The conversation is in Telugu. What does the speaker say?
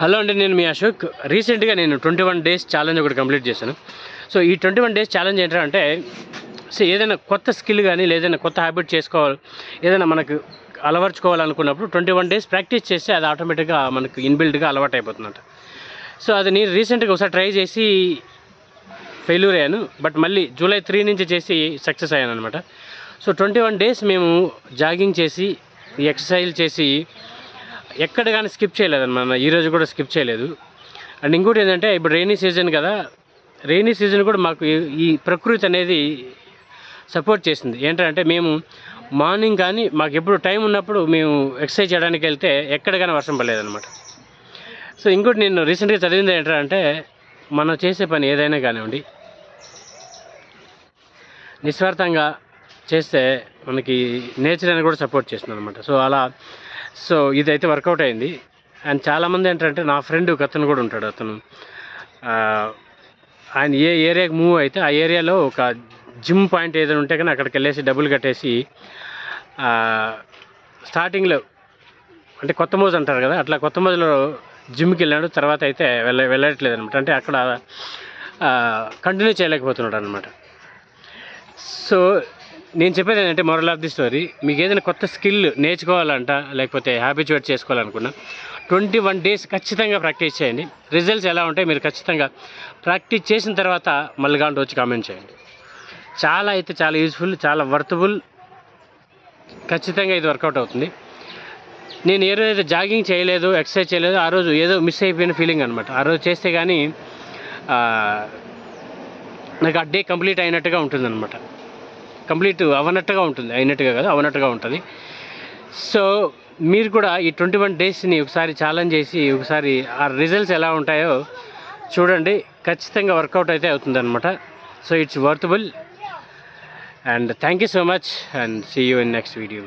హలో అండి నేను మీ అశోక్. రీసెంట్గా నేను ట్వంటీ వన్ డేస్ ఛాలెంజ్ ఒకటి కంప్లీట్ చేశాను. సో ఈ ట్వంటీ వన్ డేస్ ఛాలెంజ్ ఏంటంటే సో ఏదైనా కొత్త స్కిల్ కానీ లేదైనా కొత్త హ్యాబిట్ చేసుకోవాలి ఏదైనా మనకు అలవర్చుకోవాలనుకున్నప్పుడు ట్వంటీ వన్ డేస్ ప్రాక్టీస్ చేస్తే అది ఆటోమేటిక్గా మనకు ఇన్బిల్డ్గా అలవాటు అయిపోతుందంట. సో అది నేను రీసెంట్గా ఒకసారి ట్రై చేసి ఫెయిల్యూర్ అయ్యాను. బట్ మళ్ళీ జూలై త్రీ నుంచి చేసి సక్సెస్ అయ్యాను అనమాట సో ట్వంటీ వన్ డేస్ మేము జాగింగ్ చేసి ఈ ఎక్సర్సైజ్ చేసి ఎక్కడ కానీ స్కిప్ చేయలేదన్నమాట ఈరోజు కూడా స్కిప్ చేయలేదు. అండ్ ఇంకోటి ఏంటంటే ఇప్పుడు రైనీ సీజన్ కదా రైనీ సీజన్ కూడా మాకు ఈ- ఈ ప్రకృతి అనేది సపోర్ట్ చేసింది. ఏంటంటే మేము మార్నింగ్ కానీ మాకు ఎప్పుడు టైం ఉన్నప్పుడు మేము ఎక్సర్సైజ్ చేయడానికి వెళ్తే ఎక్కడ కానీ వర్షం పడలేదన్నమాట. సో ఇంకోటి నేను రీసెంట్గా చదివింది ఏంటంటే మనం చేసే పని ఏదైనా కానివ్వండి నిస్వార్థంగా చేస్తే మనకి నేచర్ అని కూడా సపోర్ట్ చేస్తుంది అనమాట సో అలా సో ఇదైతే వర్కౌట్ అయింది. అండ్ చాలామంది ఏంటంటే నా ఫ్రెండ్ ఒక అతను కూడా ఉంటాడు అతను. ఆయన ఏ ఏరియాకి మూవ్ అయితే ఆ ఏరియాలో ఒక జిమ్ పాయింట్ ఏదైనా ఉంటే కానీ అక్కడికి వెళ్ళేసి డబ్బులు కట్టేసి స్టార్టింగ్లో అంటే కొత్త మోజు అంటారు కదా అట్లా కొత్త మోజులో జిమ్కి వెళ్ళాడు. తర్వాత అయితే వెళ్ళ వెళ్ళట్లేదు అనమాట అంటే అక్కడ కంటిన్యూ చేయలేకపోతున్నాడు అనమాట సో నేను చెప్పేది ఏంటంటే మొరల్ ఆఫ్ ది స్టోరీ మీకు ఏదైనా కొత్త స్కిల్ నేర్చుకోవాలంట లేకపోతే హ్యాబిచువేట్ చేసుకోవాలనుకున్నా ట్వంటీ వన్ డేస్ ఖచ్చితంగా ప్రాక్టీస్ చేయండి. రిజల్ట్స్ ఎలా ఉంటాయి మీరు ఖచ్చితంగా ప్రాక్టీస్ చేసిన తర్వాత మళ్ళీ కాంటి వచ్చి కామెంట్ చేయండి. చాలా అయితే చాలా యూజ్ఫుల్ చాలా వర్తబుల్ ఖచ్చితంగా ఇది వర్కౌట్ అవుతుంది. నేను ఏ రోజైతే జాగింగ్ చేయలేదు ఎక్సర్సైజ్ చేయలేదు ఆ రోజు ఏదో మిస్ అయిపోయిన ఫీలింగ్ అనమాట ఆ రోజు చేస్తే కానీ నాకు ఆ డే కంప్లీట్ అయినట్టుగా ఉంటుందన్నమాట. కంప్లీట్ అవనట్టుగా ఉంటుంది అయినట్టుగా కాదు అవనట్టుగా ఉంటుంది. సో మీరు కూడా ఈ ట్వంటీ వన్ డేస్ని ఒకసారి ఛాలెంజ్ చేసి ఒకసారి ఆ రిజల్ట్స్ ఎలా ఉంటాయో చూడండి. ఖచ్చితంగా వర్కౌట్ అయితే అవుతుందన్నమాట. So it's worthable and thank you so much and see you in next video